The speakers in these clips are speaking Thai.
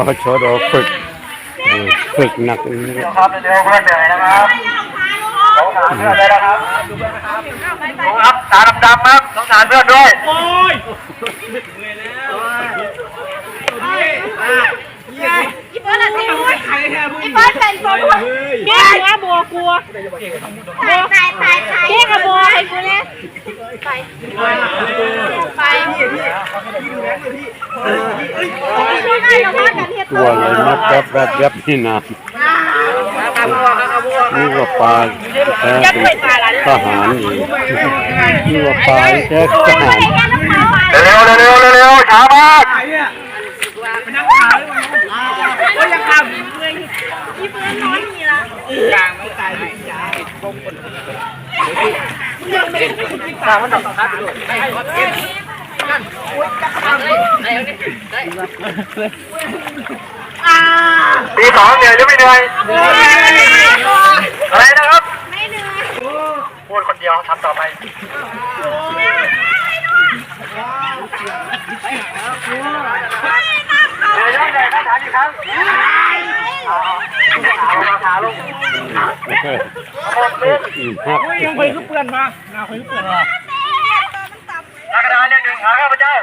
อชดอฝึกฝึกหนักนี่ครับเดี๋ยวเพื่อนเหนื่อยนะครับสงสารเพื่อนเลยนะครับดูครับตาดำๆครับสงสารเพื่อนด้วยโอ้ยเหนื่อยแล้ว นอะสิอีเฟิร์นเป็นตัวบัวเก่งนะบัวกลัวบัวตายตายตายเก่งกับบัวให้กูเนี่ยไปไปช่วยได้เราพากันเฮ็ดตัวอะไรมาแป๊บแป๊บแป๊บนี่นะนี่ว่าปลาแท้เป็นทหารอีกนี่ว่าปลาแท้ทหารเร็วๆเร็วๆเร็วๆช้ามาก ปีสองเหนื่อยหรือไม่เหนื่อยอะไรนะครับไม่เหนื่อยพูดคนเดียวทำต่อไปเหนื่อยหรือไม่เหนื่อยครับถามอีกครั้งเอาเอาเอาขาลงอืมฮักยังไปก็เปื่อนมาหน้าไปก็เปื่อนมาหน้ากระดานเรียง หนึ่งหาข้าพเจ้า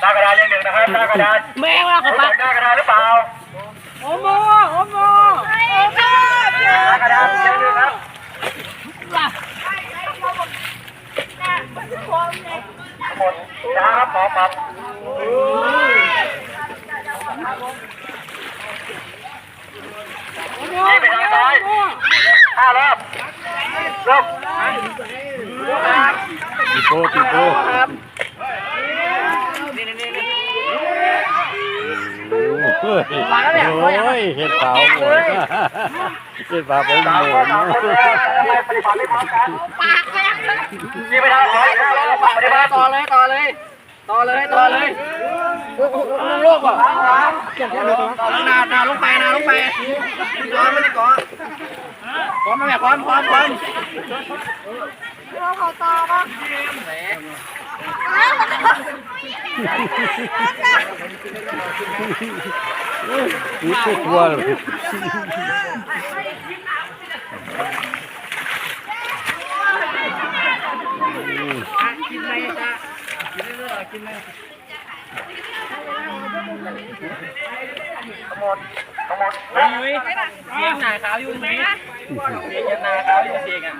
หน้ากระดานเรียงหนึ่งนะครับหน้ากระดานแม่ว่ารู้จักหน้ากระดานหรือเปล่า โอ้โมโอ้โม หน้ากระดานเรียงหนึ่งครับหมดช้าครับหมอปรับนี่ไปทางซ้ายห้ารอบเริ่ม ติโปติโปโอ้ยโอ้ยเห็ดเปล่าหมดเห็ดเปล่าผมหมดข้อเลยปฏิบัติไม่พร้อมกันนี่ไปทางซ้ายห้ารอบปฏิบัติต่อเลยต่อเลยต่อเลยต่อเลยโลกอะนานาลงไปนาลงไปก้อนไม่ได้ก้อนก้อนมาแบบก้อนก้อนก้อนเราเขาต่อป่ะ นี่ทุกตัวเลยทั้งหมดทั้งหมดเสียงหนาขาวอยู่ไหมเสียงหนาขาวอยู่เสียงอะ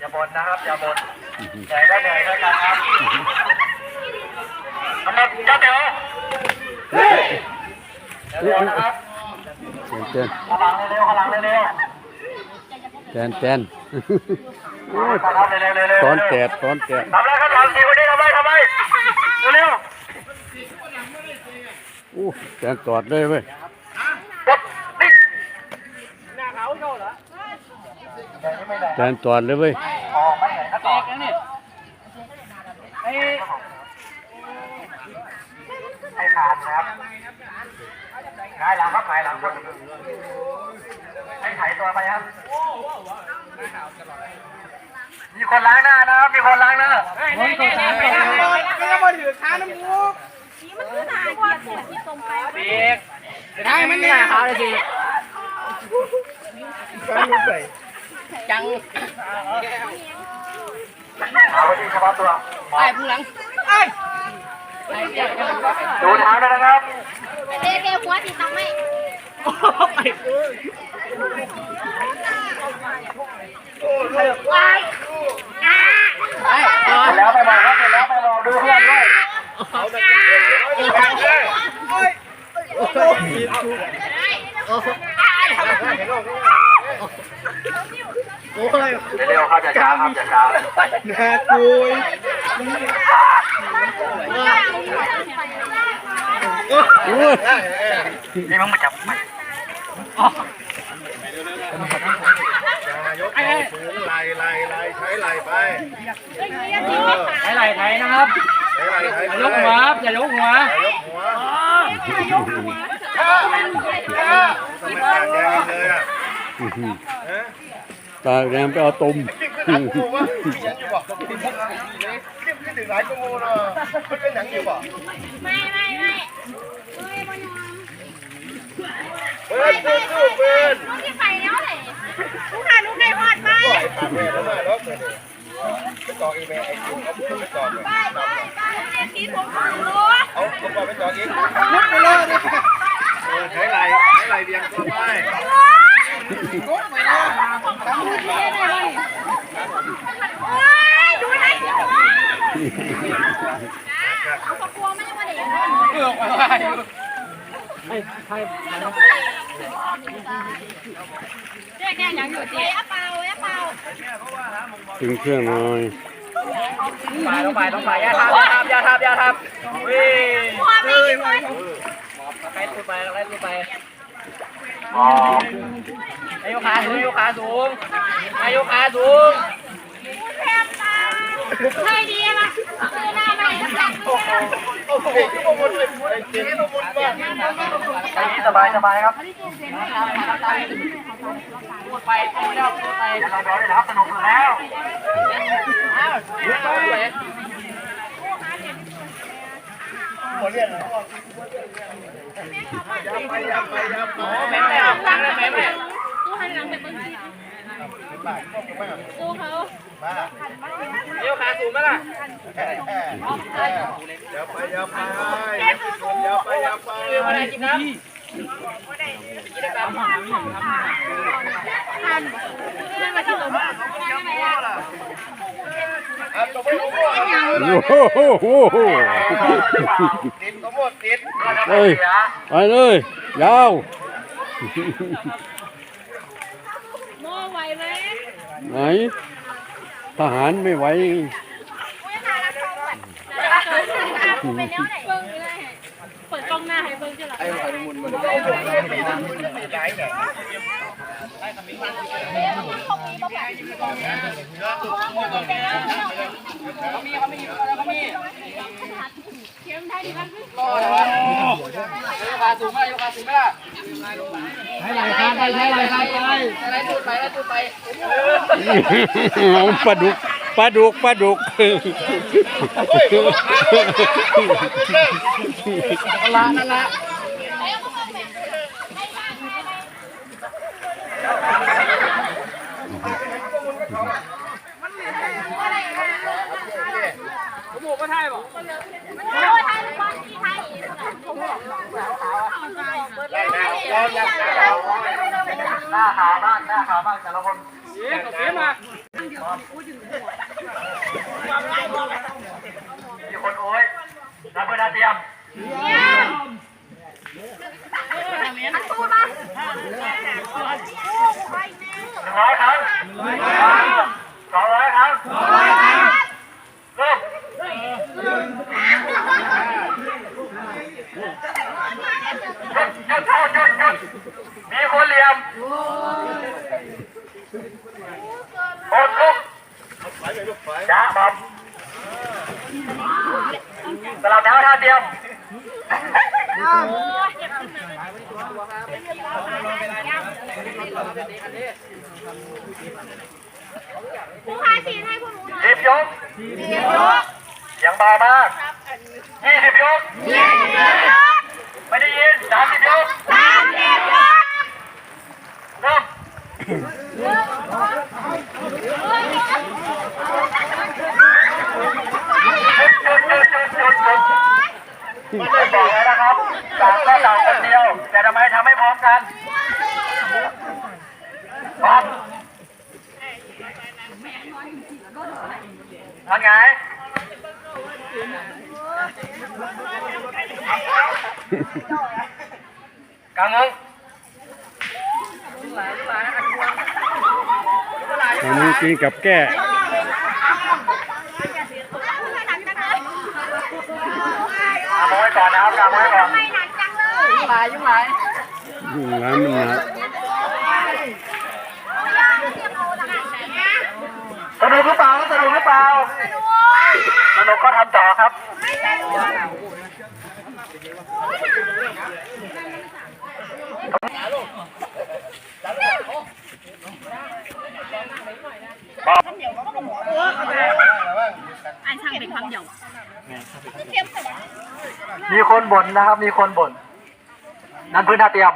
อย่าบ่นนะครับอย่าบ่น เหนื่อยก็เหนื่อยด้วยกันครับทั้งหมดเจ้าเต๋อเร็วๆนะครับเต้นพลังเร็วๆพลังเร็วเต้นเต้นๆครับเร็วๆเร็วๆตอนแตดตอนแตดทำไรครับทำสี่คนนี้ทำไรทำไรเร็วอู้แตนตอดเลยเว้ยๆกดนิ่งแตนตอดเลยเว้ย อ๋อไม่เหนื่อยครับต่อให้ขาดนะครับหงายหลังครับหงายหลังครับให้ไถตัวไปครับมีคนล้างหน้านะครับมีคนล้างหน้าคนก็ตามไปแล้วมันถือค้าน้ำมูกนี่มันคือทางเกียร์เสียที่ตรงไปได้มันเนี่ยเขาเลยสิจังเอาไปที่เฉพาะตัวไปพุ่งหลัง ดูทางด้วยนะครับเด็กเด็กหัวที่ทำไม่วายอ่าเสร็จแล้วไปบอกครับเสร็จแล้วไปบอกดูเพื่อนด้วยเร็วๆครับอย่าช้าครับอย่าช้านาคุยนี่มึงมาจับไหมไล่ไล่ไล่ใช้ไล่ไปไอ้ไหล่ไทยนะครับใช้ไล่ใช้ยกหัว ครับอย่ายกหัวยกหัวทำไมขาดแดงเลยอะฮะ ตาแดงไปเอาตุ่มไม่ไม่ไม่เฮ้ยบอลยอมเปิดสู้สู้เปิดลูกที่ไปแล้วเลยลูกค้าลูกไก่พอดไปปากแม่แล้วมาแล้วเปิดไปต่ออีเมลไอ้คุณเขาพูดต่อเลยไปไปไปเรียนทีผมรู้เอาผมบอกไปต่ออีกลุกไปเลยใช้ไหลใช้ไหลเรียงตัวไป โอ้ยดูให้สิวะเอาปากกลัวไม่ได้มาเด็กเลือกไปว่าอยู่ให้ให้เจ๊แกยังอยู่เจ๊อะเปล่าอะเปล่า ถึงเครื่องหน่อยไปต้องไปต้องไปอย่าทำอย่าทำอย่าทำอย่าทำวิ่งพอไม่กี่คนไล่ตัวไปไล่ตัวไปนายกขาสูงนายกขาสูงนายกขาสูงแทบตาใช่ดีละคือหน้าไม่ได้ โอ้โหที่ประมวลเลยไอ้เจ๊ประมวลบ้างสบายสบายครับพูดไปพูดแล้วพูดไปเราร้อยนะครับสนุกแล้วอ้าวไปหัวเรียนเหรอยับไปยับไปยับไปแม่แม่ตั้งแล้วแม่แม่ตู้หันหลังไปเบิ้ง สู้เขานายกขาสูงไหมล่ะยับไปยับไปยับไปยับไปเรือมาได้กินน้ำกินน้ำทันเรื่องมาที่ลมอะตัวไม่รู้ว่าโอ้โหติดตัวหมดติดเฮ้ยไปเลยยาว ไหวไหมไหนทหารไม่ไหวไม่ทานแล้วเขาแบบเป็นเนี้ยไหนเบิ้งเลยเปิดกล้องหน้าให้เบิ้งใช่ไหมเขามีเขามีเขามีเข้มได้ดีมากรอเลยวะนายกขาสูงไหมนายกขาสูงไหมล่ะ ให้ไหลข้ามไปให้ไหลข้ามไปไหลตูดไปไหลตูดไปเอาปลาดุกปลาดุกปลาดุกละนั่นละมบอกว่าไทยบอกโอ้ยไทยบอลที่ไทย หน้าขาวบ้างหน้าขาวบ้างแต่ละคนเสียกับเสียมามีคนโอ้ยรับเบอร์ดาเตรียมอันตูมาหนึ่งร้อยครั้งสองร้อยครั้งเริ่ม จุดจุดจุดจุดมีคนเหลี่ยมโอดลุกไปไปลูกจ้าบอมสลับแถวท่าเตรียมผู้พาสีให้พวกหนูหน่อยสิบยกยังเบามากยี่สิบยกยี่สิบยก ไม่ได้ยินสามสิบยกสามสิบยกเริ่มจุดจุดจุดจุดจุดไม่ได้บอกเลยนะครับต่างก็ต่างคนเดียว แต่ทำไมทำไม่พร้อมกันพร้อมทำไง กลางมึงอันนี้กิน สนุกหรือเปล่าสนุกหรือเปล่าสนุกก็ทำต่อครับอันช่างเป็นความเดียวมีคนบ่นนะครับ มีคนบ่น นั่นพื้นหน้าเตรียม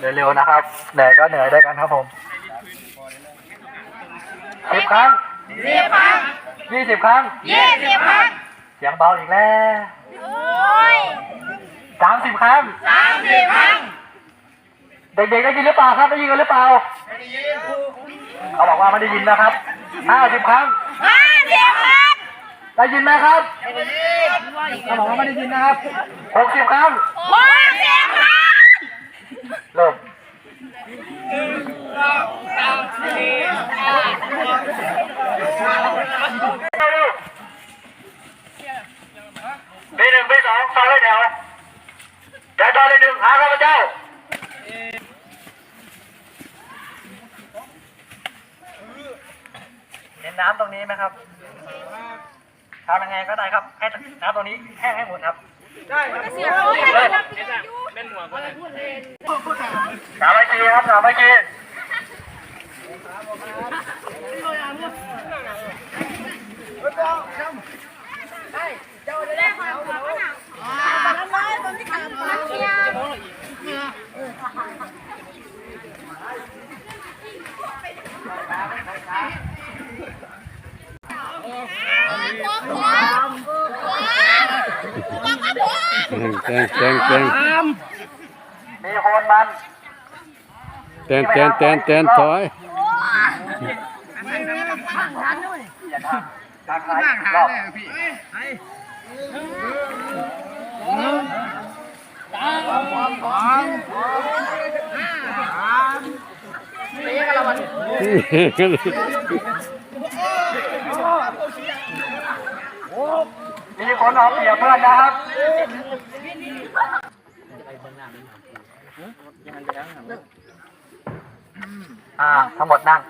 เร็วๆนะครับเหนื่อยก็เหนื่อยด้วยกันครับผมสิบครั้งเสียพังยี่สิบครั้งยี่สิบพังเสียงเบาอีกแล้วโอ้ยสามสิบครั้งสามสิบพังเด็กๆได้ยินหรือเปล่าครับได้ยินกันหรือเปล่าเขาบอกว่าไม่ได้ยินนะครับห้าสิบครั้งห้าสิบพังได้ยินไหมครับเขาบอกว่าไม่ได้ยินนะครับหกสิบครั้งหกสิบพัง เริ่มปีหนึ่งปีสองฟังเลยแถวแต่ตอนเลยหนึ่งหาข้าพเจ้า เห็นน้ำตรงนี้ไหมครับทำยั งไงก็ได้ครับ ให้น้ำตรงนี้แห้งให้หมดครับ ได้เสียโอ้ยสามเมื่อกี้ครับสามเมื่อกี้ แตงแตงแตงมีโคนมันแตงแตงแตงแตงถอยตาคล้ายรอบมีคนเอาเปรียบเพื่อนนะครับ อ่า ทั้งหมดนั่ง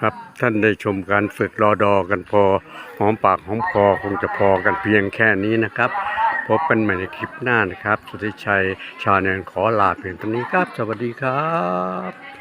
ครับท่านได้ชมการฝึกรอดอกันพอหอมปากหอมคอคงจะพอกันเพียงแค่นี้นะครับ พบกันใหม่ในคลิปหน้านะครับ สุทธิชัยชาแนลขอลาเพียงเท่านี้ครับ สวัสดีครับ